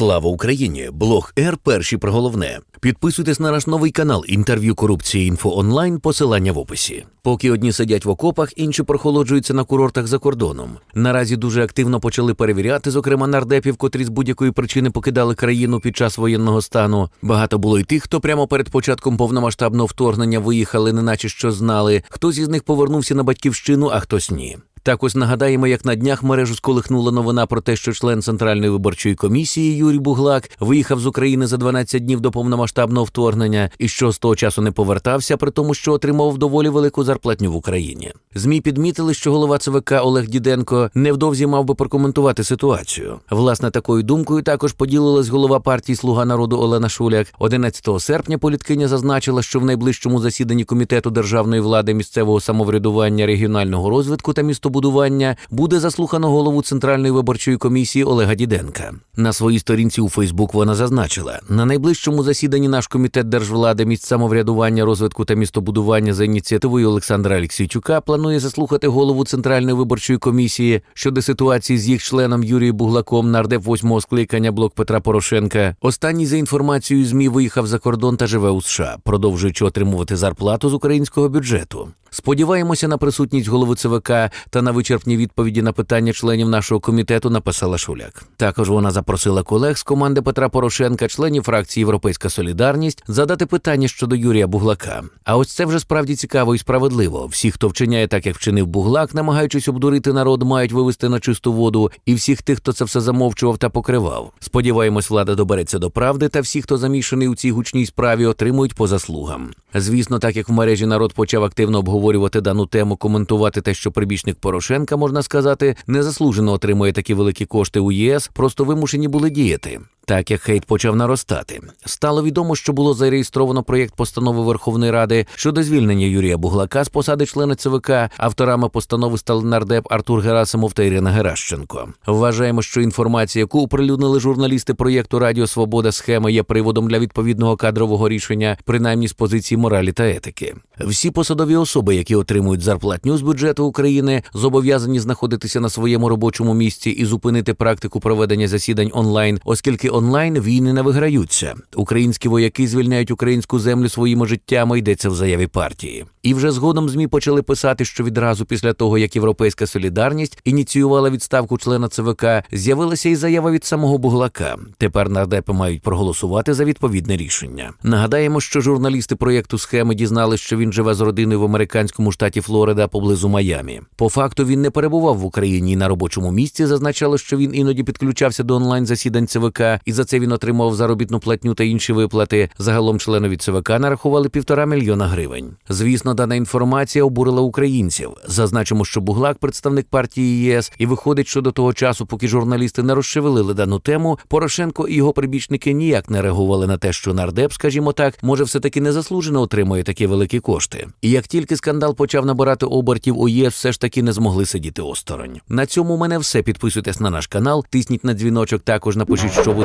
Слава Україні! Блог Р. Перші про головне. Підписуйтесь на наш новий канал інтерв'ю корупції інфо онлайн. Посилання в описі. Поки одні сидять в окопах, інші прохолоджуються на курортах за кордоном. Наразі дуже активно почали перевіряти, зокрема нардепів, котрі з будь-якої причини покидали країну під час воєнного стану. Багато було й тих, хто прямо перед початком повномасштабного вторгнення виїхали, неначе що знали. Хтось із них повернувся на батьківщину, а хтось ні. Так ось нагадаємо, як на днях мережу сколихнула новина про те, що член Центральної виборчої комісії Юрій Буглак виїхав з України за 12 днів до повномасштабного вторгнення і що з того часу не повертався, при тому, що отримав доволі велику зарплатню в Україні. Змі підмітили, що голова ЦВК Олег Діденко невдовзі мав би прокоментувати ситуацію. Власне, такою думкою також поділилась голова партії Слуга народу Олена Шуляк. 11 серпня політкиня зазначила, що в найближчому засіданні комітету державної влади місцевого самоврядування, регіонального розвитку та містобудування буде заслухано голову Центральної виборчої комісії Олега Діденка. На своїй сторінці у Фейсбук вона зазначила: на найближчому засіданні наш комітет держвлади, місць самоврядування, розвитку та містобудування за ініціативою Олександра Алексійчука планує заслухати голову Центральної виборчої комісії щодо ситуації з їх членом Юрієм Буглаком, нардеп восьмого скликання блок Петра Порошенка. Останній за інформацією змі виїхав за кордон та живе у США, продовжуючи отримувати зарплату з українського бюджету. Сподіваємося на присутність голови ЦВК та на вичерпні відповіді на питання членів нашого комітету. Написала Шуляк. Також вона запросила колег з команди Петра Порошенка, членів фракції Європейська Солідарність, задати питання щодо Юрія Буглака. А ось це вже справді цікаво і справедливо. Всі, хто вчиняє так, як вчинив Буглак, намагаючись обдурити народ, мають вивести на чисту воду, і всіх тих, хто це все замовчував та покривав. Сподіваємось, влада добереться до правди, та всі, хто замішаний у цій гучній справі, отримують по заслугам. Звісно, так як в мережі народ почав активно обговорювати дану тему, коментувати те, що прибічник Порошенка, можна сказати, незаслужено отримує такі великі кошти у ЄС, просто вимушені були діяти. Так як хейт почав наростати, стало відомо, що було зареєстровано проєкт постанови Верховної Ради щодо звільнення Юрія Буглака з посади члена ЦВК. Авторами постанови стали нардеп Артур Герасимов та Ірина Геращенко. Вважаємо, що інформація, яку оприлюднили журналісти проєкту Радіо Свобода схема, є приводом для відповідного кадрового рішення, принаймні з позиції моралі та етики. Всі посадові особи, які отримують зарплатню з бюджету України, зобов'язані знаходитися на своєму робочому місці і зупинити практику проведення засідань онлайн, оскільки онлайн війни не виграються. Українські вояки звільняють українську землю своїми життями. Йдеться в заяві партії. І вже згодом змі почали писати, що відразу після того, як Європейська солідарність ініціювала відставку члена ЦВК, з'явилася і заява від самого Буглака. Тепер нардепи мають проголосувати за відповідне рішення. Нагадаємо, що журналісти проєкту схеми дізналися, що він живе з родиною в американському штаті Флорида поблизу Майамі. По факту він не перебував в Україні і на робочому місці. Зазначало, що він іноді підключався до онлайн засідань ЦВК, і за це він отримав заробітну платню та інші виплати. Загалом членові ЦВК нарахували півтора мільйона гривень. Звісно, дана інформація обурила українців. Зазначимо, що Буглак представник партії ЄС, і виходить, що до того часу, поки журналісти не розшевелили дану тему, Порошенко і його прибічники ніяк не реагували на те, що нардеп, скажімо так, може все таки незаслужено отримує такі великі кошти. І як тільки скандал почав набирати обертів у ЄС, все ж таки не змогли сидіти осторонь. На цьому у мене все. Підписуйтесь на наш канал, тисніть на дзвіночок. Також напишіть, що ви